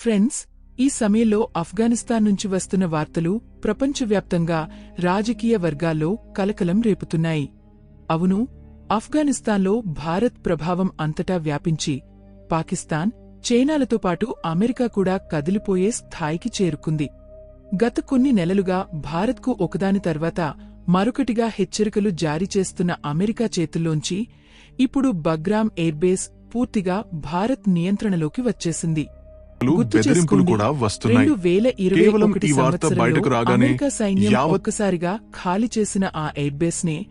Friends ఈ సమయంలో ఆఫ్ఘనిస్తాన్ నుంచి వస్తున్న వార్తలు ప్రపంచవ్యాప్తంగా రాజకీయ వర్గాల్లో కలకలం రేపుతున్నాయి. అవును ఆఫ్ఘనిస్తాన్లో భారత్ ప్రభావం అంతటా వ్యాపించి పాకిస్తాన్ చైనాలతో పాటు అమెరికా కూడా కదిలిపోయే స్థాయికి చేరుకుంది. గత కొన్ని నెలలుగా భారత్కు ఒకదాని తర్వాత మరొకటిగా హెచ్చరికలు జారీ చేస్తున్న అమెరికా చేతుల్లోంచి ఇప్పుడు బగ్రామ్ ఎయిర్బేస్ పూర్తిగా భారత్ నియంత్రణలోకి వచ్చేసింది. బెదిరింపులు కూడా వస్తున్నాయి. కేవలం ఈ వార్త బయటకు రాగానే ఒక్కసారిగా ఖాళీ చేసిన ఆ ఎయిర్బేస్ నే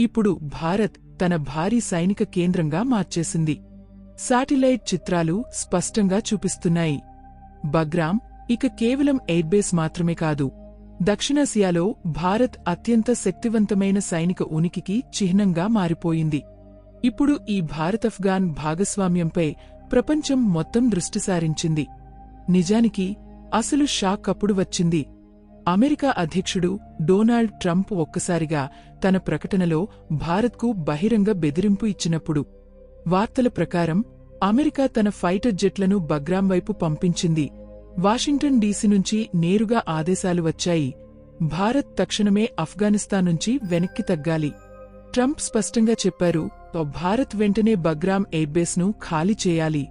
ఇప్పుడు భారత్ తన భారీ సైనిక కేంద్రంగా మార్చేసింది. శాటిలైట్ చిత్రాలు స్పష్టంగా చూపిస్తున్నాయి. బగ్రామ్ ఇక కేవలం ఎయిర్బేస్ మాత్రమే కాదు దక్షిణాసియాలో భారత్ అత్యంత శక్తివంతమైన సైనిక ఉనికికి చిహ్నంగా మారిపోయింది. ఇప్పుడు ఈ భారత్-అఫ్ఘాన్ భాగస్వామ్యంపై ప్రపంచం మొత్తం దృష్టి సారించింది. నిజానికి అసలు షాక్ అప్పుడు వచ్చింది. అమెరికా అధ్యక్షుడు డొనాల్డ్ ట్రంప్ ఒక్కసారిగా తన ప్రకటనలో భారత్కు బహిరంగ బెదిరింపు ఇచ్చినప్పుడు వార్తల ప్రకారం అమెరికా తన ఫైటర్ జెట్లను బగ్రాం వైపు పంపించింది. వాషింగ్టన్ డీసీ నుంచి నేరుగా ఆదేశాలు వచ్చాయి. భారత్ తక్షణమే ఆఫ్ఘనిస్తాన్ నుంచి వెనక్కి తగ్గాలి. ట్రంప్ స్పష్టంగా చెప్పారు భారత్ వెంటనే బగ్రామ్ ఎయిర్బేస్ను ఖాళీ చేయాలి.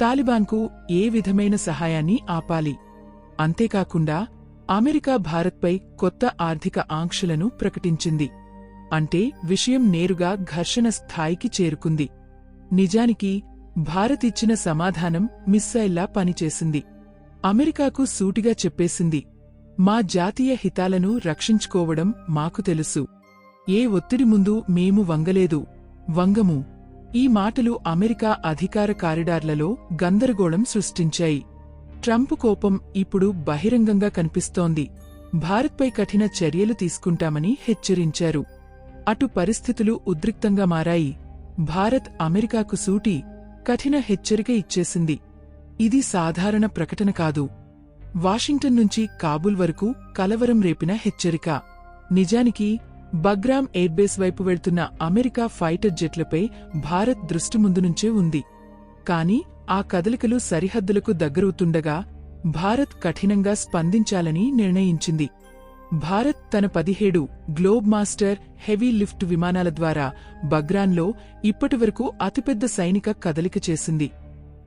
తాలిబాన్కు ఏ విధమైన సహాయాన్ని ఆపాలి? అంతేకాకుండా అమెరికా భారత్పై కొత్త ఆర్థిక ఆంక్షలను ప్రకటించింది. అంటే విషయం నేరుగా ఘర్షణ స్థాయికి చేరుకుంది. నిజానికి భారత్ ఇచ్చిన సమాధానం మిస్సైల్లా పనిచేసింది. అమెరికాకు సూటిగా చెప్పేసింది మా జాతీయ హితాలను రక్షించుకోవడం మాకు తెలుసు. ఏ ఒత్తిడి ముందు మేము వంగలేదు. వంగము ఈ మాటలు అమెరికా అధికార కారిడార్లలో గందరగోళం సృష్టించాయి. ట్రంప్ కోపం ఇప్పుడు బహిరంగంగా కనిపిస్తోంది. భారత్పై కఠిన చర్యలు తీసుకుంటామని హెచ్చరించారు. అటు పరిస్థితులు ఉద్రిక్తంగా మారాయి. భారత్ అమెరికాకు సూటి కఠిన హెచ్చరిక ఇచ్చేసింది. ఇది సాధారణ ప్రకటన కాదు. వాషింగ్టన్ నుంచి కాబూల్ వరకు కలవరం రేపిన హెచ్చరిక. నిజానికి బగ్రామ్ ఎయిర్బేస్ వైపు వెళ్తున్న అమెరికా ఫైటర్ జెట్లపై భారత్ దృష్టి ముందు నుంచే ఉంది. కాని ఆ కదలికలు సరిహద్దులకు దగ్గరవుతుండగా భారత్ కఠినంగా స్పందించాలని నిర్ణయించింది. భారత్ తన పదిహేడు గ్లోబ్ మాస్టర్ హెవీ లిఫ్ట్ విమానాల ద్వారా బగ్రాన్లో ఇప్పటివరకు అతిపెద్ద సైనిక కదలిక చేసింది.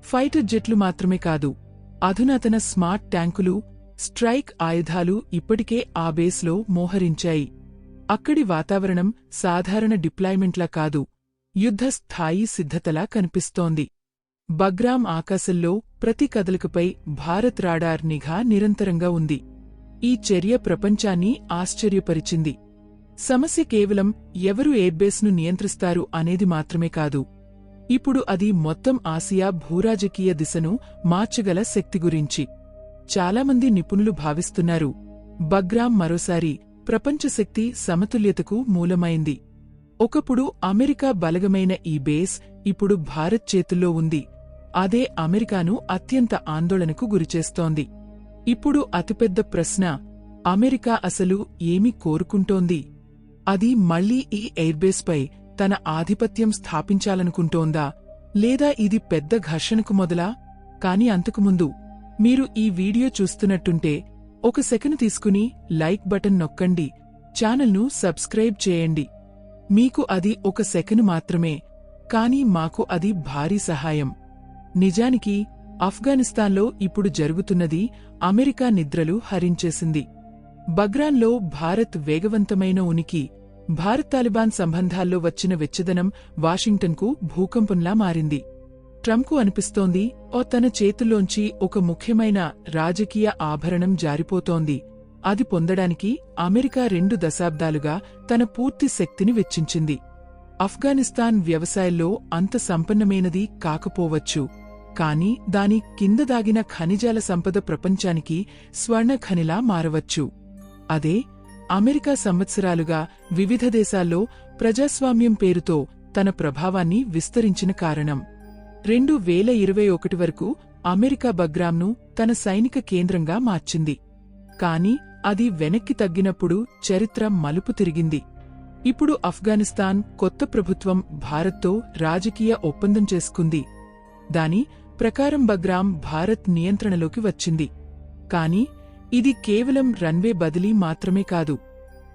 ఫైటర్ జెట్లు మాత్రమే కాదు అధునాతన స్మార్ట్ ట్యాంకులు స్ట్రైక్ ఆయుధాలు ఇప్పటికే ఆ బేస్లో మోహరించాయి. అక్కడి వాతావరణం సాధారణ డిప్లాయ్మెంట్లా కాదు యుద్ధ స్థాయి సిద్ధతలా కనిపిస్తోంది. బగ్రామ్ ఆకాశంలో ప్రతి కదలికపై భారత్ రాడార్ నిఘా నిరంతరంగా ఉంది. ఈ చర్య ప్రపంచాన్ని ఆశ్చర్యపరిచింది. సమస్య కేవలం ఎవరు ఎయిర్బేస్ను నియంత్రిస్తారు అనేది మాత్రమే కాదు. ఇప్పుడు అది మొత్తం ఆసియా భూరాజకీయ దిశను మార్చగల శక్తి గురించి చాలామంది నిపుణులు భావిస్తున్నారు. బగ్రామ్ మరోసారి ప్రపంచశక్తి సమతుల్యతకు మూలమైంది. ఒకప్పుడు అమెరికా బలగమైన ఈ బేస్ ఇప్పుడు భారత్ చేతుల్లో ఉంది. అదే అమెరికాను అత్యంత ఆందోళనకు గురిచేస్తోంది. ఇప్పుడు అతిపెద్ద ప్రశ్న అమెరికా అసలు ఏమి కోరుకుంటోంది? అది మళ్ళీ ఈ ఎయిర్బేస్పై తన ఆధిపత్యం స్థాపించాలనుకుంటోందా? లేదా ఇది పెద్ద ఘర్షణకు మొదలా? కాని అంతకుముందు మీరు ఈ వీడియో చూస్తున్నట్టుంటే ఒక సెకను తీసుకుని లైక్ బటన్ నొక్కండి. ఛానల్ను సబ్స్క్రైబ్ చేయండి. మీకు అది ఒక సెకను మాత్రమే. కానీ మాకు అది భారీ సహాయం. నిజానికి ఆఫ్ఘనిస్తాన్లో ఇప్పుడు జరుగుతున్నది అమెరికా నిద్రలు హరించేసింది. బగ్రాన్లో భారత్ వేగవంతమైన ఉనికి భారత్ తాలిబాన్ సంబంధాల్లో వచ్చిన వెచ్చదనం వాషింగ్టన్కు భూకంపంలా మారింది. ట్రంప్కు అనిపిస్తోంది ఓ తన చేతుల్లోంచి ఒక ముఖ్యమైన రాజకీయ ఆభరణం జారిపోతోంది. అది పొందడానికి అమెరికా రెండు దశాబ్దాలుగా తన పూర్తి శక్తిని వెచ్చించింది. ఆఫ్ఘనిస్తాన్ వ్యవసాయంలో అంత సంపన్నమైనది కాకపోవచ్చు. కాని దాని కింద దాగిన ఖనిజాల సంపద ప్రపంచానికి స్వర్ణఖనిలా మారవచ్చు. అదే అమెరికా సంవత్సరాలుగా వివిధ దేశాల్లో ప్రజాస్వామ్యం పేరుతో తన ప్రభావాన్ని విస్తరించిన కారణం. రెండు వేల ఇరవై ఒకటి వరకు అమెరికా బగ్రామ్ను తన సైనిక కేంద్రంగా మార్చింది. కాని అది వెనక్కి తగ్గినప్పుడు చరిత్ర మలుపు తిరిగింది. ఇప్పుడు ఆఫ్ఘనిస్తాన్ కొత్త ప్రభుత్వం భారత్తో రాజకీయ ఒప్పందం చేసుకుంది. దాని ప్రకారం బగ్రామ్ భారత్ నియంత్రణలోకి వచ్చింది. కాని ఇది కేవలం రన్వే బదిలీ మాత్రమే కాదు.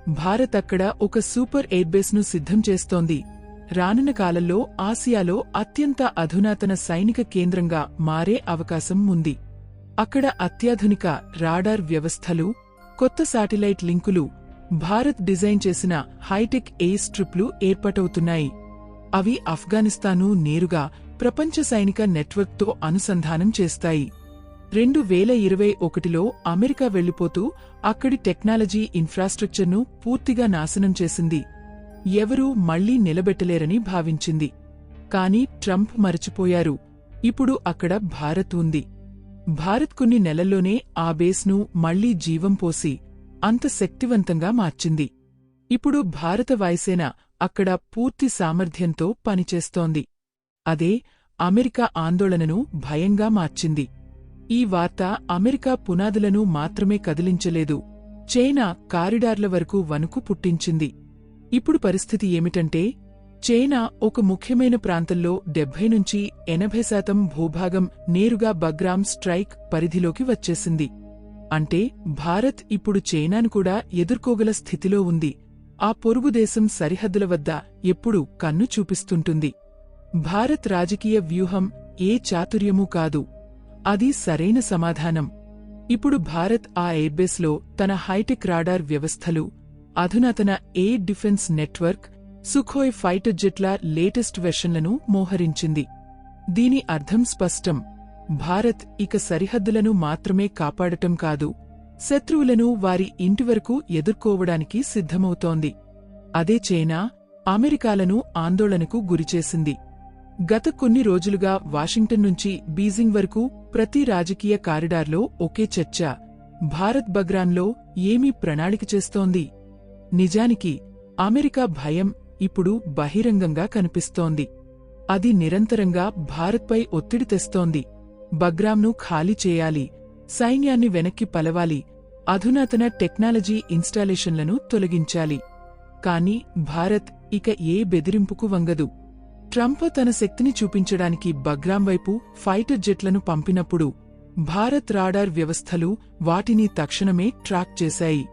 భారత్ అక్కడ ఒక సూపర్ ఎయిర్బేస్ను సిద్ధం చేస్తోంది. రానున్న కాలంలో ఆసియాలో అత్యంత అధునాతన సైనిక కేంద్రంగా మారే అవకాశం ఉంది. అక్కడ అత్యాధునిక రాడార్ వ్యవస్థలు కొత్త శాటిలైట్ లింకులు భారత్ డిజైన్ చేసిన హైటెక్ ఎయిర్ స్ట్రిప్లు ఏర్పాటవుతున్నాయి. అవి ఆఫ్ఘనిస్తాను నేరుగా ప్రపంచ సైనిక నెట్వర్క్తో అనుసంధానం చేస్తాయి. రెండు వేల ఇరవై ఒకటిలో అమెరికా వెళ్ళిపోతూ అక్కడి టెక్నాలజీ ఇన్ఫ్రాస్ట్రక్చర్ను పూర్తిగా నాశనం చేసింది. ఎవరూ మళ్ళీ నిలబెట్టలేరని భావించింది. కాని ట్రంప్ మరచిపోయారు. ఇప్పుడు అక్కడ భారత్ ఉంది. భారత్ కొన్ని నెలల్లోనే ఆ బేస్ను మళ్ళీ జీవం పోసి అంత శక్తివంతంగా మార్చింది. ఇప్పుడు భారత వాయుసేన అక్కడ పూర్తి సామర్థ్యంతో పనిచేస్తోంది. అదే అమెరికా ఆందోళనను భయంగా మార్చింది. ఈ వార్త అమెరికా పునాదులను మాత్రమే కదిలించలేదు. చైనా కారిడార్ల వరకు వణుకు పుట్టించింది. ఇప్పుడు పరిస్థితి ఏమిటంటే చైనా ఒక ముఖ్యమైన ప్రాంతంలో డెబ్బై నుంచి ఎనభై శాతం భూభాగం నేరుగా బగ్రామ్ స్ట్రైక్ పరిధిలోకి వచ్చేసింది. అంటే భారత్ ఇప్పుడు చైనాను కూడా ఎదుర్కోగల స్థితిలో ఉంది. ఆ పొరుగుదేశం సరిహద్దుల వద్ద ఎప్పుడు కన్ను చూపిస్తుంటుంది. భారత్ రాజకీయ వ్యూహం ఏ చాతుర్యమూ కాదు. అది సరైన సమాధానం. ఇప్పుడు భారత్ ఆ ఎయిర్బేస్లో తన హైటెక్ రాడార్ వ్యవస్థలు అధునాతన air defence network Sukhoi fighter జెట్ల latest వెర్షన్లను మోహరించింది. దీని అర్థం స్పష్టం. భారత్ ఇక సరిహద్దులను మాత్రమే కాపాడటం కాదు శత్రువులను వారి ఇంటి వరకు ఎదుర్కోవడానికి సిద్ధమవుతోంది. అదే చైనా అమెరికాలను ఆందోళనకు గురిచేసింది. గత కొన్ని రోజులుగా వాషింగ్టన్ నుంచి బీజింగ్ వరకు ప్రతి రాజకీయ కారిడార్లో ఒకే చర్చ భారత్ బగ్రాన్లో ఏమీ ప్రణాళిక చేస్తోంది. నిజానికి అమెరికా భయం ఇప్పుడు బహిరంగంగా కనిపిస్తోంది. అది నిరంతరంగా భారత్పై ఒత్తిడి తెస్తోంది. బగ్రామ్ను ఖాళీ చేయాలి సైన్యాన్ని వెనక్కి పలవాలి అధునాతన టెక్నాలజీ ఇన్స్టాలేషన్లను తొలగించాలి. కాని భారత్ ఇక ఏ బెదిరింపుకు వంగదు. ట్రంప్ తన శక్తిని చూపించడానికి బగ్రామ్ వైపు ఫైటర్ జెట్లను పంపినప్పుడు భారత్ రాడార్ వ్యవస్థలు వాటిని తక్షణమే ట్రాక్ చేశాయి.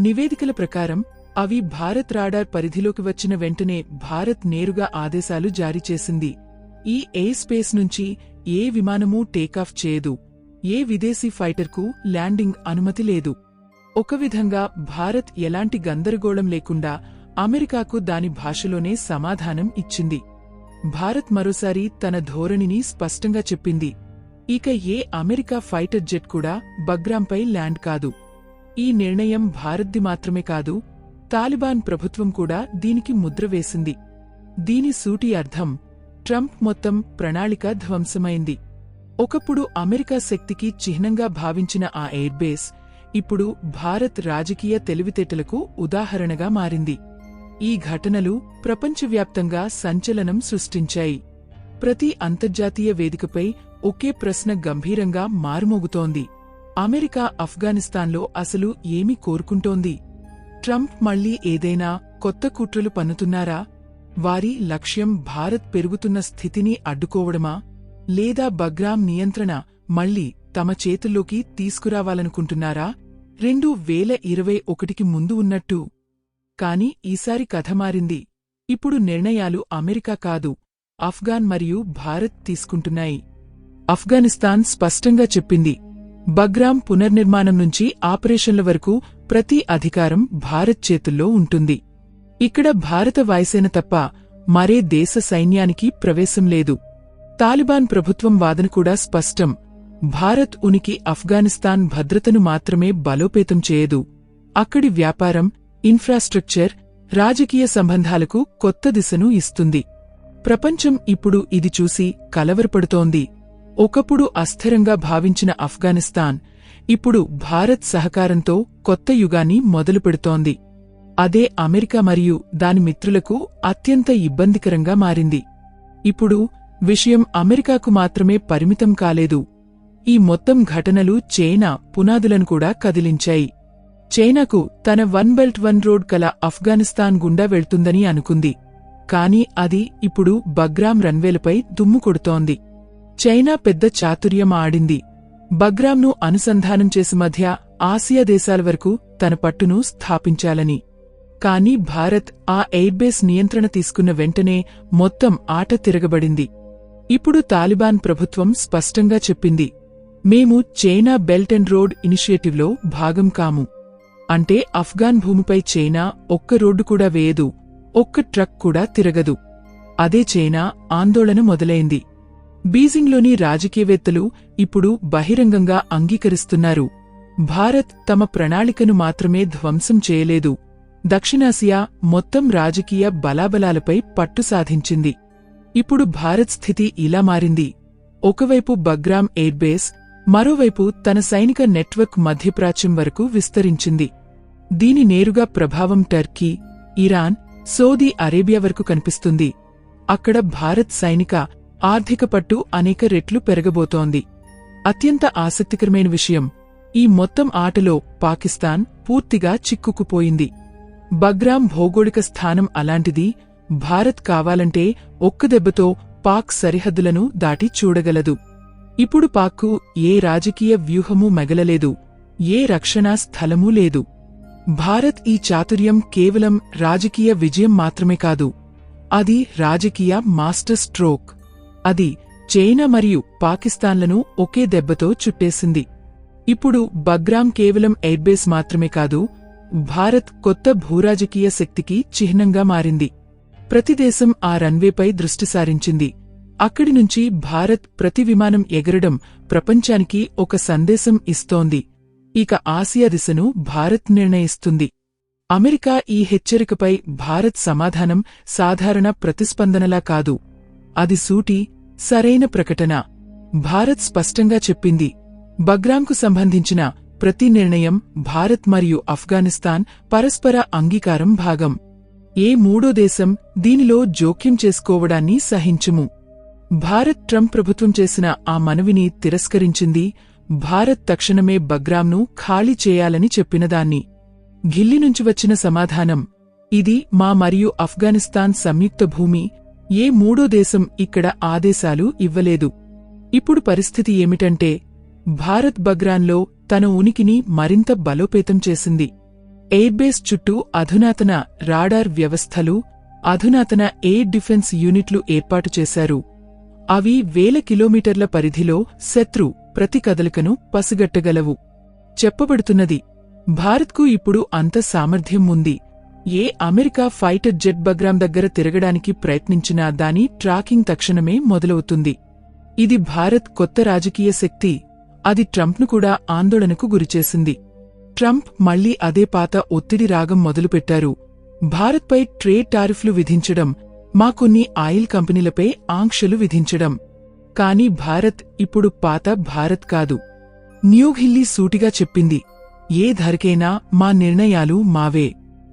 నివేదికల ప్రకారం అవి భారత్ రాడార్ పరిధిలోకి వచ్చిన వెంటనే భారత్ నేరుగా ఆదేశాలు జారీ చేసింది. ఈ ఎయిర్ స్పేస్ నుంచి ఏ విమానమూ టేకాఫ్ చేయదు. ఏ విదేశీ ఫైటర్కు ల్యాండింగ్ అనుమతి లేదు. ఒక విధంగా భారత్ ఎలాంటి గందరగోళం లేకుండా అమెరికాకు దాని భాషలోనే సమాధానం ఇచ్చింది. భారత్ మరోసారి తన ధోరణిని స్పష్టంగా చెప్పింది. ఇక ఏ అమెరికా ఫైటర్ జెట్ కూడా బగ్రాంపై ల్యాండ్ కాదు. ఈ నిర్ణయం భారత్ది మాత్రమే కాదు తాలిబాన్ ప్రభుత్వం కూడా దీనికి ముద్ర వేసింది. దీని సూటి అర్థం ట్రంప్ మొత్తం ప్రణాళిక ధ్వంసమైంది. ఒకప్పుడు అమెరికా శక్తికి చిహ్నంగా భావించిన ఆ ఎయిర్బేస్ ఇప్పుడు భారత్ రాజకీయ తెలివితేటలకు ఉదాహరణగా మారింది. ఈ ఘటనలు ప్రపంచవ్యాప్తంగా సంచలనం సృష్టించాయి. ప్రతి అంతర్జాతీయ వేదికపై ఒకే ప్రశ్న గంభీరంగా మారుమోగుతోంది. అమెరికా ఆఫ్ఘనిస్తాన్లో అసలు ఏమి కోరుకుంటోంది? ట్రంప్ మళ్ళీ ఏదైనా కొత్త కుట్రలు పన్నుతున్నారా? వారి లక్ష్యం భారత్ పెరుగుతున్న స్థితిని అడ్డుకోవడమా? లేదా బగ్రామ్ నియంత్రణ మళ్ళీ తమ చేతుల్లోకి తీసుకురావాలనుకుంటున్నారా? రెండు వేల ఇరవై ఒకటికి ముందు ఉన్నట్టు. కాని ఈసారి కథ మారింది. ఇప్పుడు నిర్ణయాలు అమెరికా కాదు ఆఫ్ఘాన్ మరియు భారత్ తీసుకుంటున్నాయి. ఆఫ్ఘనిస్తాన్ స్పష్టంగా చెప్పింది బగ్రామ్ పునర్నిర్మాణం నుంచి ఆపరేషన్ల వరకు ప్రతి అధికారం భారత్ చేతుల్లో ఉంటుంది. ఇక్కడ భారత వాయుసేన తప్ప మరే దేశ సైన్యానికి ప్రవేశం లేదు. తాలిబాన్ ప్రభుత్వం వాదన కూడా స్పష్టం. భారత్ ఉనికి ఆఫ్ఘనిస్తాన్ భద్రతను మాత్రమే బలోపేతం చేయదు. అక్కడి వ్యాపారం ఇన్ఫ్రాస్ట్రక్చర్ రాజకీయ సంబంధాలకు కొత్త దిశను ఇస్తుంది. ప్రపంచం ఇప్పుడు ఇది చూసి కలవరపడుతోంది. ఒకప్పుడు అస్థిరంగా భావించిన ఆఫ్ఘనిస్తాన్ ఇప్పుడు భారత్ సహకారంతో కొత్త యుగాన్ని మొదలుపెడుతోంది అదే అమెరికా మరియు దాని మిత్రులకు అత్యంత ఇబ్బందికరంగా మారింది. ఇప్పుడు విషయం అమెరికాకు మాత్రమే పరిమితం కాలేదు. ఈ మొత్తం ఘటనలు చైనా పునాదులను కూడా కదిలించాయి. చైనాకు తన వన్ బెల్ట్ వన్ రోడ్ కల ఆఫ్ఘనిస్తాన్ గుండా వెళ్తుందని అనుకుంది. కాని అది ఇప్పుడు బగ్రామ్ రన్వేలపై దుమ్ము కొడుతోంది. చైనా పెద్ద చాతుర్యం ఆడింది. బగ్రామ్ను అనుసంధానం చేసి మధ్య ఆసియా దేశాల వరకు తన పట్టును స్థాపించాలని. కాని భారత్ ఆ ఎయిర్బేస్ నియంత్రణ తీసుకున్న వెంటనే మొత్తం ఆట తిరగబడింది. ఇప్పుడు తాలిబాన్ ప్రభుత్వం స్పష్టంగా చెప్పింది. మేము చైనా బెల్ట్ అండ్ రోడ్ ఇనిషియేటివ్లో భాగం కాము. అంటే అఫ్ఘాన్ భూమిపై చైనా ఒక్క రోడ్డు కూడా వేయదు ఒక్క ట్రక్ కూడా తిరగదు. అదే చైనా ఆందోళన మొదలైంది. బీజింగ్లోని రాజకీయవేత్తలు ఇప్పుడు బహిరంగంగా అంగీకరిస్తున్నారు. భారత్ తమ ప్రణాళికను మాత్రమే ధ్వంసం చేయలేదు. దక్షిణాసియా మొత్తం రాజకీయ బలాబలాలపై పట్టు సాధించింది. ఇప్పుడు భారత్ స్థితి ఇలా మారింది. ఒకవైపు బగ్రామ్ ఎయిర్బేస్ మరోవైపు తన సైనిక నెట్వర్క్ మధ్యప్రాచ్యం వరకు విస్తరించింది. దీని నేరుగా ప్రభావం టర్కీ ఇరాన్ సౌదీ అరేబియా వరకు కనిపిస్తుంది. అక్కడ భారత్ సైనిక ఆర్థిక పట్టు అనేక రెట్లు పెరగబోతోంది. అత్యంత ఆసక్తికరమైన విషయం ఈ మొత్తం ఆటలో పాకిస్తాన్ పూర్తిగా చిక్కుకుపోయింది. బగ్రామ్ భౌగోళిక స్థానం అలాంటిది భారత్ కావాలంటే ఒక్క దెబ్బతో పాక్ సరిహద్దులను దాటి చూడగలదు. ఇప్పుడు పాక్కు ఏ రాజకీయ వ్యూహమూ మెగలలేదు ఏ రక్షణా స్థలమూ లేదు. భారత్ ఈ చాతుర్యం కేవలం రాజకీయ విజయం మాత్రమే కాదు అది రాజకీయ మాస్టర్ స్ట్రోక్. అది చైనా మరియు పాకిస్తాన్లను ఒకే దెబ్బతో చుట్టేసింది. ఇప్పుడు బగ్రామ్ కేవలం ఎయిర్బేస్ మాత్రమే కాదు భారత్ కొత్త భూరాజకీయ శక్తికి చిహ్నంగా మారింది. ప్రతి దేశం ఆ రన్వేపై దృష్టి సారించింది. అక్కడి నుంచి భారత్ ప్రతి విమానం ఎగరడం ప్రపంచానికి ఒక సందేశం ఇస్తోంది. ఇక ఆసియా దిశను భారత్ నిర్ణయిస్తుంది. అమెరికా ఈ హెచ్చరికపై భారత్ సమాధానం సాధారణ ప్రతిస్పందనలా కాదు. అది సూటి సరైన ప్రకటన. భారత్ స్పష్టంగా చెప్పింది. బగ్రాంకు సంబంధించిన ప్రతి నిర్ణయం భారత్ మరియు ఆఫ్ఘనిస్తాన్ పరస్పర అంగీకారం భాగం. ఏ మూడో దేశం దీనిలో జోక్యం చేసుకోవడాన్ని సహించుము. భారత్ ట్రంప్ ప్రభుత్వం చేసిన ఆ మనవిని తిరస్కరించింది. భారత్ తక్షణమే బగ్రాంను ఖాళీ చేయాలని చెప్పినదాన్ని. ఘిల్లి నుంచి వచ్చిన సమాధానం. ఇది మా మరియు ఆఫ్ఘనిస్తాన్ సంయుక్త భూమి ఏ మూడో దేశం ఇక్కడ ఆదేశాలు ఇవ్వలేదు. ఇప్పుడు పరిస్థితి ఏమిటంటే భారత్ బగ్రాన్లో తన ఉనికిని మరింత బలోపేతం చేసింది. ఎయిర్బేస్ చుట్టూ అధునాతన రాడార్ వ్యవస్థలు అధునాతన ఎయిర్ డిఫెన్స్ యూనిట్లు ఏర్పాటు చేశారు. అవి వేల కిలోమీటర్ల పరిధిలో శత్రు ప్రతి కదలికను పసిగట్టగలవు. చెప్పబడుతున్నది భారత్కు ఇప్పుడు అంత సామర్థ్యం ఉంది. ఏ అమెరికా ఫైటర్ జెట్ బగ్రామ్ దగ్గర తిరగడానికి ప్రయత్నించినా దాని ట్రాకింగ్ తక్షణమే మొదలవుతుంది. ఇది భారత్ కొత్త రాజకీయ శక్తి. అది ట్రంప్ను కూడా ఆందోళనకు గురిచేసింది. ట్రంప్ మళ్ళీ అదే పాత ఒత్తిడి రాగం మొదలుపెట్టారు. భారత్పై ట్రేడ్ టారిఫ్లు విధించడం మా కొన్ని ఆయిల్ కంపెనీలపై ఆంక్షలు విధించడం. కాని భారత్ ఇప్పుడు పాత భారత్ కాదు. న్యూఢిల్లీ సూటిగా చెప్పింది ఏ ధరకైనా మా నిర్ణయాలు మావే.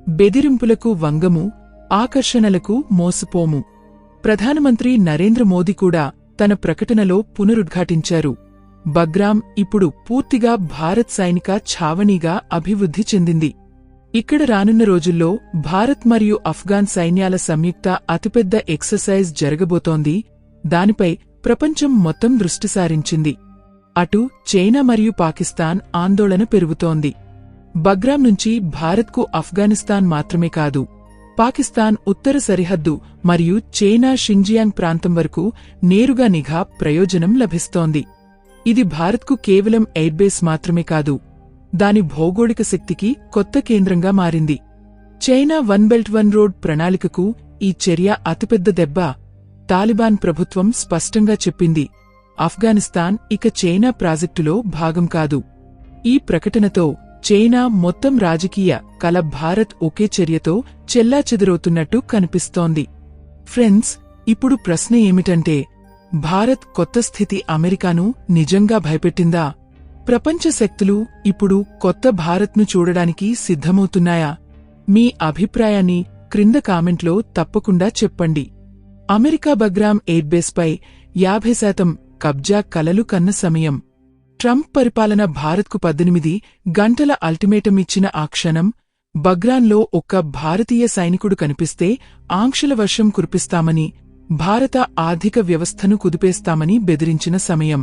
బెదిరింపులకు వంగము ఆకర్షణలకు మోసపోము. ప్రధానమంత్రి నరేంద్ర మోదీ కూడా తన ప్రకటనలో పునరుద్ఘాటించారు. బగ్రామ్ ఇప్పుడు పూర్తిగా భారత్ సైనిక ఛావణీగా అభివృద్ధి చెందింది. ఇక్కడ రానున్న రోజుల్లో భారత్ మరియు అఫ్ఘాన్ సైన్యాల సంయుక్త అతిపెద్ద ఎక్సర్సైజ్ జరగబోతోంది. దానిపై ప్రపంచం మొత్తం దృష్టి సారించింది. అటు చైనా మరియు పాకిస్తాన్ ఆందోళన పెరుగుతోంది. బగ్రామ్ నుంచి భారత్కు ఆఫ్ఘనిస్తాన్ మాత్రమే కాదు పాకిస్తాన్ ఉత్తర సరిహద్దు మరియు చైనా షింజియాంగ్ ప్రాంతం వరకు నేరుగా నిఘా ప్రయోజనం లభిస్తోంది. ఇది భారత్కు కేవలం ఎయిర్బేస్ మాత్రమే కాదు దాని భౌగోళిక శక్తికి కొత్త కేంద్రంగా మారింది. China one belt one road ప్రణాళికకు ఈ చర్య అతిపెద్ద దెబ్బ తాలిబాన్ ప్రభుత్వం స్పష్టంగా చెప్పింది. ఆఫ్ఘనిస్తాన్ ఇక చైనా ప్రాజెక్టులో భాగం కాదు. ఈ ప్రకటనతో చైనా మొత్తం రాజకీయ కల భారత్ ఒకే చర్యతో చెల్లాచెదురవుతున్నట్టు కనిపిస్తోంది. ఫ్రెండ్స్ ఇప్పుడు ప్రశ్న ఏమిటంటే భారత్ కొత్త స్థితి అమెరికాను నిజంగా భయపెట్టిందా? ప్రపంచ శక్తులు ఇప్పుడు కొత్త భారత్ను చూడడానికి సిద్ధమవుతున్నాయా? మీ అభిప్రాయాన్ని క్రింద కామెంట్లో తప్పకుండా చెప్పండి. అమెరికా బగ్రామ్ ఎయిర్బేస్పై యాభై శాతం కబ్జా కలలు కన్న సమయం ట్రంప్ పరిపాలన భారత్కు పద్దెనిమిది గంటల అల్టిమేటం ఇచ్చిన ఆ క్షణం బగ్రాన్లో ఒక్క భారతీయ సైనికుడు కనిపిస్తే ఆంక్షల వర్షం కురిపిస్తామని భారత ఆర్థిక వ్యవస్థను కుదిపేస్తామని బెదిరించిన సమయం.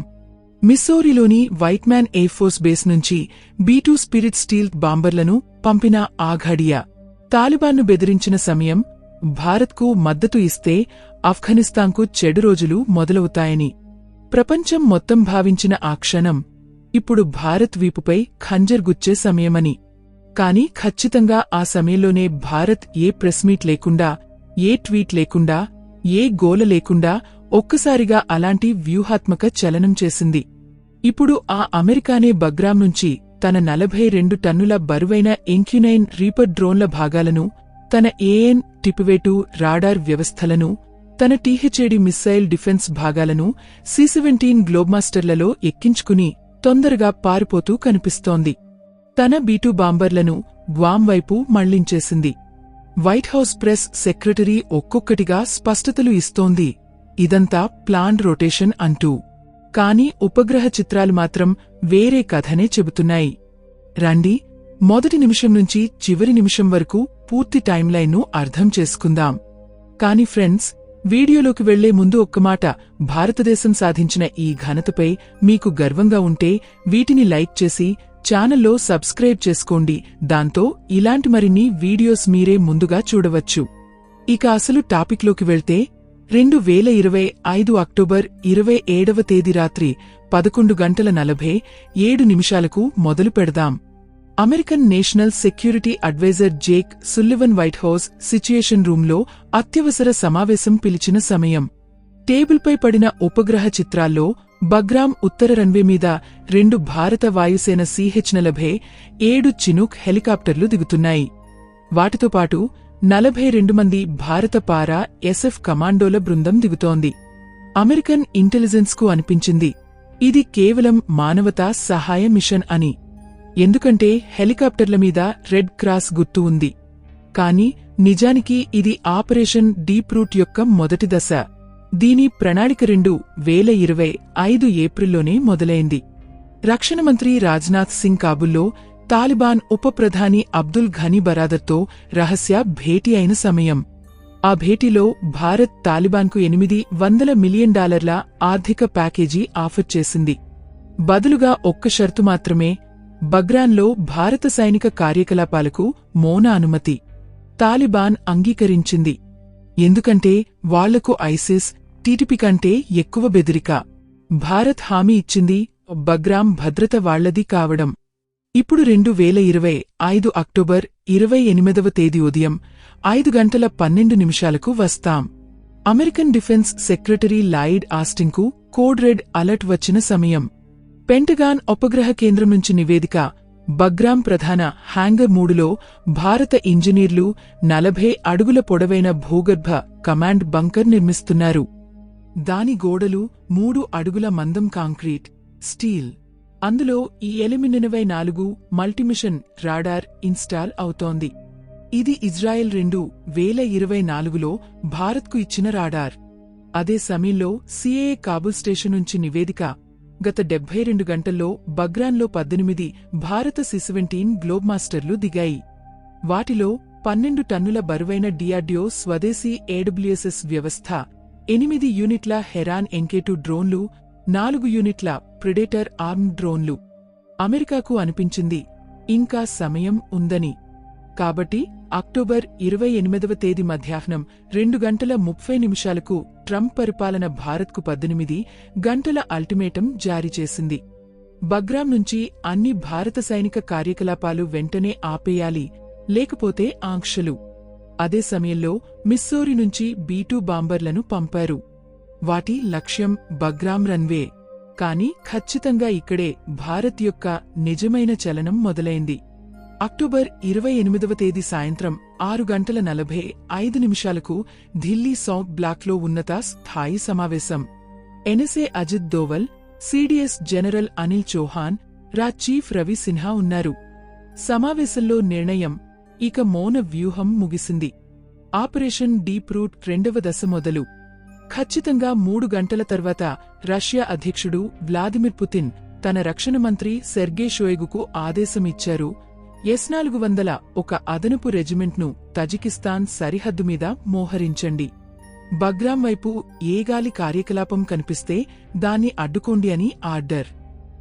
మిస్సోరిలోని వైట్మ్యాన్ ఎయిర్ఫోర్స్ బేస్ నుంచి బీటూ స్పిరిట్ స్టీల్ బాంబర్లను పంపిన ఆ ఘడియ. తాలిబాన్ను బెదిరించిన సమయం భారత్కు మద్దతు ఇస్తే ఆఫ్ఘనిస్తాన్కు చెడు రోజులు మొదలవుతాయని. ప్రపంచం మొత్తం భావించిన ఆ క్షణం ఇప్పుడు భారత్ వీపుపై ఖంజర్ గుచ్చే సమయమని. కాని ఖచ్చితంగా ఆ సమయంలోనే భారత్ ఏ ప్రెస్ మీట్ లేకుండా ఏ ట్వీట్ లేకుండా ఏ గోల లేకుండా ఒక్కసారిగా అలాంటి వ్యూహాత్మక చలనం చేసింది. ఇప్పుడు ఆ అమెరికానే బగ్రామ్ నుంచి తన నలభై రెండు టన్నుల బరువైన ఎంక్యునైన్ రీపర్ డ్రోన్ల భాగాలను తన ఏఎన్ టిపివేటు రాడార్ వ్యవస్థలను తన టీహెచ్ఏడి మిస్సైల్ డిఫెన్స్ భాగాలను సి సెవెంటీన్ గ్లోబ్మాస్టర్లలో ఎక్కించుకుని తొందరగా పారిపోతూ కనిపిస్తోంది. తన బీటూ బాంబర్లను గ్వాం వైపు మళ్ళించేసింది. వైట్ హౌస్ ప్రెస్ సెక్రటరీ ఒక్కొక్కటిగా స్పష్టతలు ఇస్తోంది. ఇదంతా ప్లాన్ రొటేషన్ అంటూ. కాని ఉపగ్రహ చిత్రాలు మాత్రం వేరే కథనే చెబుతున్నాయి. రండి మొదటి నిమిషం నుంచి చివరి నిమిషం వరకు పూర్తి టైంలైన్ను అర్థం చేసుకుందాం. కాని ఫ్రెండ్స్ వీడియోలోకి వెళ్ళే ముందు ఒక్క మాట. భారతదేశం సాధించిన ఈ ఘనతపై మీకు గర్వంగా ఉంటే వీటిని లైక్ చేసి ఛానల్లో సబ్స్క్రైబ్ చేసుకోండి. దాంతో ఇలాంటి మరిన్ని వీడియోస్ మీరే ముందుగా చూడవచ్చు. ఇక అసలు టాపిక్లోకి వెళ్తే రెండు వేల ఇరవై ఐదు అక్టోబర్ ఇరవై ఏడవ తేదీ రాత్రి పదకొండు గంటల నలభై ఏడు నిమిషాలకు మొదలు పెడదాం. American national security adviser Jake Sullivan White House situation రూంలో అత్యవసర సమావేశం పిలిచిన సమయం. టేబుల్పై పడిన ఉపగ్రహ చిత్రాల్లో బగ్రామ్ ఉత్తర రన్వే మీద రెండు భారత వాయుసేన సిహెచ్ నలభై ఏడు చినుక్ హెలికాప్టర్లు దిగుతున్నాయి. వాటితో పాటు నలభై రెండు మంది భారత పారా ఎస్ఎఫ్ కమాండోల బృందం దిగుతోంది. అమెరికన్ ఇంటెలిజెన్స్కు అనిపించింది ఇది కేవలం మానవతా సహాయ మిషన్ అని. ఎందుకంటే హెలికాప్టర్ల మీద రెడ్ క్రాస్ గుర్తు ఉంది. కాని నిజానికి ఇది ఆపరేషన్ డీప్ రూట్ యొక్క మొదటి దశ. దీని ప్రణాళిక రెండు వేల ఇరవై ఐదు ఏప్రిల్లోనే మొదలైంది. రక్షణ మంత్రి రాజ్నాథ్ సింగ్ కాబుల్లో తాలిబాన్ ఉప ప్రధాని అబ్దుల్ ఘనీ బరాదర్తో రహస్య భేటీ అయిన సమయం. ఆ భేటీలో భారత్ తాలిబాన్కు ఎనిమిది వందల మిలియన్ డాలర్ల ఆర్థిక ప్యాకేజీ ఆఫర్ చేసింది. బదులుగా ఒక్క షరతు మాత్రమే బగ్రాన్లో భారత సైనిక కార్యకలాపాలకు మౌన అనుమతి. తాలిబాన్ అంగీకరించింది. ఎందుకంటే వాళ్ళకు ఐసిస్ టీటీపీ కంటే ఎక్కువ బెదిరిక. భారత్ హామీ ఇచ్చింది బగ్రామ్ భద్రత వాళ్ళది కావడం. ఇప్పుడు రెండు వేల ఇరవై ఐదు అక్టోబర్ ఇరవై ఎనిమిదవ తేదీ ఉదయం ఐదు గంటల పన్నెండు నిమిషాలకు వస్తాం. అమెరికన్ డిఫెన్స్ సెక్రటరీ లాయిడ్ ఆస్టింగ్కు కోడ్ రెడ్ అలర్ట్ వచ్చిన సమయం. పెంటగాన్ ఉపగ్రహ కేంద్రం నుంచి నివేదిక బగ్రాం ప్రధాన హ్యాంగర్ మూడులో భారత ఇంజనీర్లు నలభై అడుగుల పొడవైన భూగర్భ కమాండ్ బంకర్ నిర్మిస్తున్నారు. దాని గోడలు మూడు అడుగుల మందం కాంక్రీట్ స్టీల్. అందులో ఈ ఎలిమినెనవై నాలుగు మల్టిమిషన్ రాడార్ ఇన్స్టాల్ అవుతోంది. ఇది ఇజ్రాయెల్ రెండు వేల ఇరవై నాలుగులో భారత్కు ఇచ్చిన రాడార్. అదే సమయంలో సిఏఏ కాబుల్ స్టేషన్ నుంచి నివేదిక గత డెబ్బై రెండు గంటల్లో బగ్రాన్లో పద్దెనిమిది భారత సిసువెంటీన్ గ్లోబ్మాస్టర్లు గ్లోబ్ మాస్టర్లు దిగాయి. వాటిలో పన్నెండు టన్నుల బరువైన డిఆర్డిఓ స్వదేశీ ఏడబ్ల్యూఎస్ఎస్ వ్యవస్థ ఎనిమిది యూనిట్ల హెరాన్ ఎంకేటు డ్రోన్లు నాలుగు యూనిట్ల ప్రిడేటర్ ఆర్మ్ డ్రోన్లు. అమెరికాకు అనిపించింది ఇంకా సమయం ఉందని కాబట్టి అక్టోబర్ ఇరవై ఎనిమిదవ తేదీ మధ్యాహ్నం రెండు గంటల ముప్పై నిమిషాలకు ట్రంప్ పరిపాలన భారత్కు పద్దెనిమిది గంటల అల్టిమేటం జారీ చేసింది. బగ్రామ్ నుంచి అన్ని భారత సైనిక కార్యకలాపాలు వెంటనే ఆపేయాలి లేకపోతే ఆంక్షలు. అదే సమయంలో మిస్సోరి నుంచి బీటూ బాంబర్లను పంపారు. వాటి లక్ష్యం బగ్రాం రన్వే. కాని ఖచ్చితంగా ఇక్కడే భారత్ యొక్క నిజమైన చలనం మొదలైంది. అక్టోబర్ ఇరవై ఎనిమిదవ తేదీ సాయంత్రం ఆరు గంటల నలభై ఐదు నిమిషాలకు ఢిల్లీ సౌత్ బ్లాక్లో ఉన్నత స్థాయి సమావేశం. NSA Ajit Doval CDS general Anil Chauhan రా చీఫ్ రవి సిన్హా ఉన్నారు. సమావేశంలో నిర్ణయం ఇక మౌన వ్యూహం ముగిసింది. ఆపరేషన్ డీప్ రూట్ రెండవ దశ మొదలు. ఖచ్చితంగా మూడు గంటల తర్వాత రష్యా అధ్యక్షుడు వ్లాదిమిర్ పుతిన్ తన రక్షణ మంత్రి సెర్గే షోయగుకు ఆదేశమిచ్చారు. ఎస్ నాలుగు వందల ఒక అదనపు రెజిమెంట్ను తజికిస్తాన్ సరిహద్దు మీద మోహరించండి. బగ్రాం వైపు ఏ గాలి కార్యకలాపం కనిపిస్తే దాన్ని అడ్డుకోండి అని ఆర్డర్.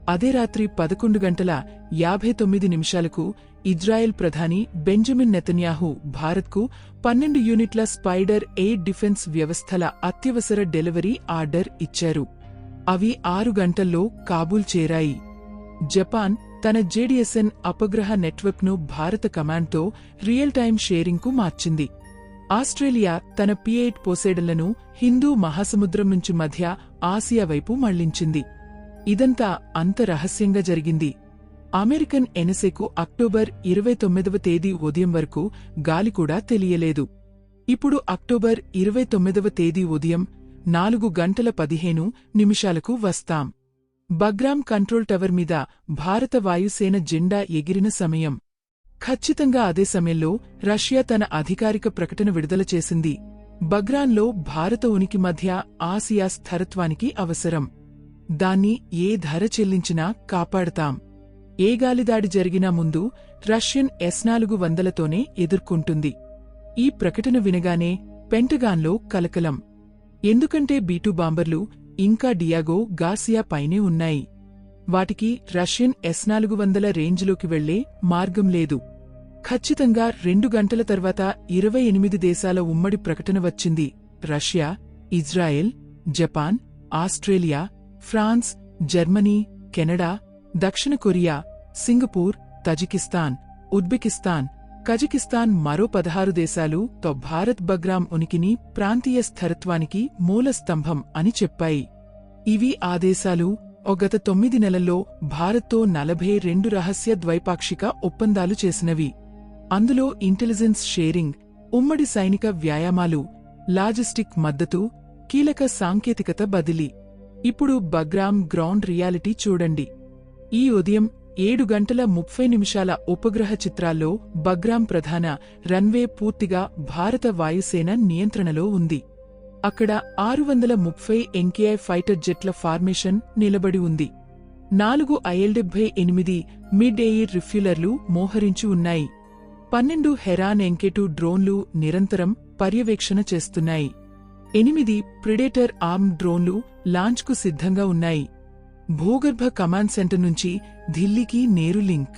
అదే రాత్రి పదకొండు గంటల యాభై తొమ్మిది నిమిషాలకు ఇజ్రాయెల్ ప్రధాని బెంజమిన్ నెతన్యాహు భారత్కు పన్నెండు యూనిట్ల స్పైడర్ ఎయిర్ డిఫెన్స్ వ్యవస్థల అత్యవసర డెలివరీ ఆర్డర్ ఇచ్చారు. అవి ఆరు గంటల్లో కాబూల్ చేరాయి. జపాన్ తన జేడిఎస్ఎన్ అపగ్రహ నెట్వర్క్ను భారత కమాండ్తో రియల్ టైం షేరింగ్కు మార్చింది. ఆస్ట్రేలియా తన పిఎయిట్ పోసేడలను హిందూ మహాసముద్రం నుంచి మధ్య ఆసియా వైపు మళ్ళించింది. ఇదంతా అంత రహస్యంగా జరిగింది. అమెరికన్ ఎన్ఎస్ఏకు అక్టోబర్ ఇరవై తొమ్మిదవ తేదీ ఉదయం వరకు గాలి కూడా తెలియలేదు. ఇప్పుడు అక్టోబర్ ఇరవై తొమ్మిదవ తేదీ ఉదయం నాలుగు గంటల పదిహేను నిమిషాలకు వస్తాం. బగ్రామ్ కంట్రోల్ టవర్ మీద భారత వాయుసేన జెండా ఎగిరిన సమయం. ఖచ్చితంగా అదే సమయంలో రష్యా తన అధికారిక ప్రకటన విడుదల చేసింది. బగ్రాన్లో భారత ఉనికి మధ్య ఆసియా స్థిరత్వానికి అవసరం. దాన్ని ఏ ధర చెల్లించినా కాపాడతాం. ఏ గాలిదాడి జరిగినా ముందు రష్యన్ ఎస్ నాలుగు వందలతోనే ఎదుర్కొంటుంది. ఈ ప్రకటన వినగానే పెంటగాన్లో కలకలం. ఎందుకంటే బీటూ బాంబర్లు ఇంకా డియాగో గాసియా పైనే ఉన్నాయి. వాటికి రష్యన్ ఎస్ నాలుగు వందల రేంజ్లోకి వెళ్ళే మార్గం లేదు. ఖచ్చితంగా రెండు గంటల తర్వాత ఇరవై ఎనిమిది దేశాల ఉమ్మడి ప్రకటన వచ్చింది. Russia Israel Japan Australia France Germany Canada దక్షిణ Korea Singapore Tajikistan Uzbekistan Kazakhstan మరో పదహారు దేశాలు తో భారత్ బగ్రామ్ ఉనికిని ప్రాంతీయ స్థిరత్వానికి మూల స్తంభం అని చెప్పాయి. ఇవి ఆ దేశాలు ఓ గత తొమ్మిది నెలల్లో భారత్తో నలభై రెండు రహస్య ద్వైపాక్షిక ఒప్పందాలు చేసినవి. అందులో ఇంటెలిజెన్స్ షేరింగ్ ఉమ్మడి సైనిక వ్యాయామాలు లాజిస్టిక్ మద్దతు కీలక సాంకేతికత బదిలీ. ఇప్పుడు బగ్రామ్ గ్రౌండ్ రియాలిటీ చూడండి. ఈ ఉదయం ఏడు గంటల ముప్పై నిమిషాల ఉపగ్రహ చిత్రాల్లో బగ్రామ్ ప్రధాన రన్వే పూర్తిగా భారత వాయుసేన నియంత్రణలో ఉంది. అక్కడ ఆరు వందల ముప్పై ఎంకేఐ ఫైటర్ జెట్ల ఫార్మేషన్ నిలబడి ఉంది. నాలుగు ఐఎల్డెబ్బై ఎనిమిది మిడ్ ఎయిర్ రిఫ్యులర్లు మోహరించి ఉన్నాయి. పన్నెండు హెరాన్ ఎంకెటు డ్రోన్లు నిరంతరం పర్యవేక్షణ చేస్తున్నాయి. ఎనిమిది ప్రిడేటర్ ఆర్మ్ డ్రోన్లు లాంచ్కు సిద్ధంగా ఉన్నాయి. భూగర్భ కమాండ్ సెంటర్ నుంచి ఢిల్లీకి నేరు లింక్.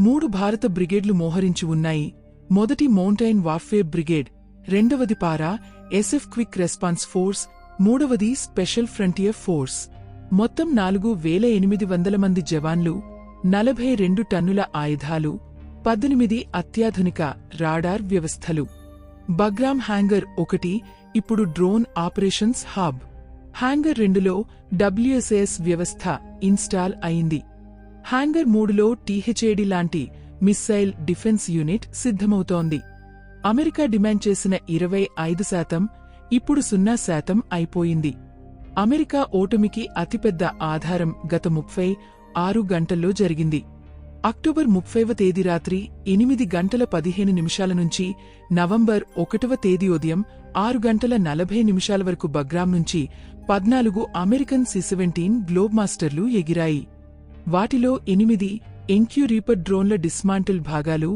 మూడు భారత బ్రిగేడ్లు మోహరించి ఉన్నాయి. మొదటి మౌంటైన్ వార్ఫేర్ బ్రిగేడ్ రెండవది para SF quick response force మూడవది స్పెషల్ ఫ్రంటియర్ ఫోర్స్. మొత్తం నాలుగు వేల ఎనిమిది వందల మంది జవాన్లు నలభై రెండు టన్నుల ఆయుధాలు పద్దెనిమిది అత్యాధునిక రాడార్ వ్యవస్థలు. బగ్రామ్ హ్యాంగర్ ఒకటి ఇప్పుడు డ్రోన్ ఆపరేషన్స్ హబ్. హ్యాంగర్ రెండులో డబ్ల్యూఎస్ఎస్ వ్యవస్థ ఇన్స్టాల్ అయింది. హ్యాంగర్ మూడులో టీహెచ్ఏడి లాంటి మిస్సైల్ డిఫెన్స్ యూనిట్ సిద్ధమవుతోంది. అమెరికా డిమాండ్ చేసిన ఇరవై ఐదు శాతం ఇప్పుడు సున్నా శాతం అయిపోయింది. అమెరికా ఓటమికి అతిపెద్ద ఆధారం గత ముప్పై ఆరు గంటల్లో జరిగింది. అక్టోబర్ ముప్పైవ తేదీ రాత్రి ఎనిమిది గంటల పదిహేను నిమిషాల నుంచి నవంబర్ ఒకటవ తేదీ ఉదయం ఆరు గంటల నలభై నిమిషాల వరకు బగ్రామ్ నుంచి పద్నాలుగు అమెరికన్ సిసెవెంటీన్ గ్లోబ్ మాస్టర్లు ఎగిరాయి. వాటిలో ఎనిమిది ఎంక్యూరీపర్ డ్రోన్ల డిస్మాంటిల్ భాగాలు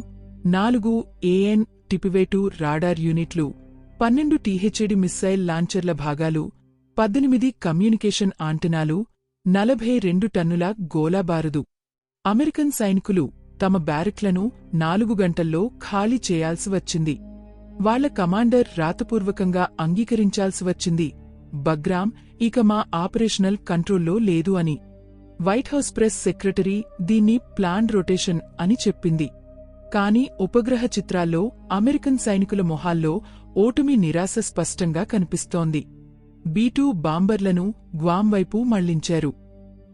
నాలుగు ఏఎన్ టిపివేటు రాడార్ యూనిట్లు పన్నెండు టీహెచ్ఏడి మిస్సైల్ లాంచర్ల భాగాలు పద్దెనిమిది కమ్యూనికేషన్ ఆంటెనాలు నలభై రెండు టన్నుల గోలాబారుదు అమెరికన్ సైనికులు తమ బ్యారెక్లను నాలుగు గంటల్లో ఖాళీ చేయాల్సి వచ్చింది. వాళ్ళ కమాండర్ రాతపూర్వకంగా అంగీకరించాల్సి వచ్చింది. బగ్రామ్ ఇక మా ఆపరేషనల్ కంట్రోల్లో లేదు అని. వైట్ హౌస్ ప్రెస్ సెక్రటరీ దీన్ని ప్లాన్ రొటేషన్ అని చెప్పింది. కాని ఉపగ్రహ చిత్రాల్లో అమెరికన్ సైనికుల మొహాల్లో ఓటమి నిరాశ స్పష్టంగా కనిపిస్తోంది. బీటూ బాంబర్లను గ్వామ్ వైపు మళ్ళించారు.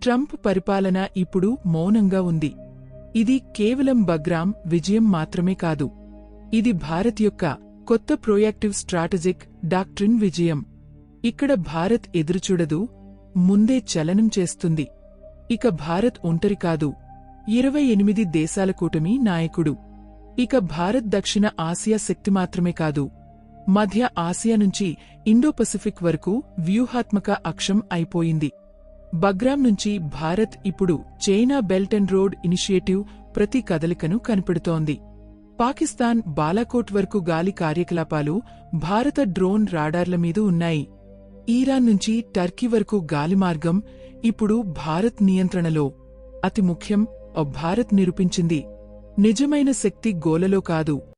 ట్రంప్ పరిపాలన ఇప్పుడు మౌనంగా ఉంది. ఇది కేవలం బగ్రామ్ విజయం మాత్రమే కాదు. ఇది భారత్ యొక్క కొత్త ప్రోయాక్టివ్ స్ట్రాటజిక్ డాక్ట్రిన్ విజయం. ఇక్కడ భారత్ ఎదురుచూడదు ముందే చలనం చేస్తుంది. ఇక భారత్ ఒంటరి కాదు. ఇరవై ఎనిమిది దేశాల కూటమి నాయకుడు. ఇక భారత్ దక్షిణ ఆసియా శక్తి మాత్రమే కాదు. మధ్య ఆసియా నుంచి ఇండో పసిఫిక్ వరకు వ్యూహాత్మక అక్షం అయిపోయింది. బగ్రామ్ నుంచి భారత్ ఇప్పుడు China belt and road initiative ప్రతి కదలికను కనిపెడుతోంది. పాకిస్తాన్ బాలాకోట్ వరకు గాలి కార్యకలాపాలు భారత డ్రోన్ రాడార్ల మీద ఉన్నాయి. ఈరాన్ నుంచి టర్కీ వరకు గాలి మార్గం ఇప్పుడు భారత్ నియంత్రణలో అతి ముఖ్యం ఓ భారత్ నిరూపించింది. నిజమైన శక్తి గోలలో కాదు.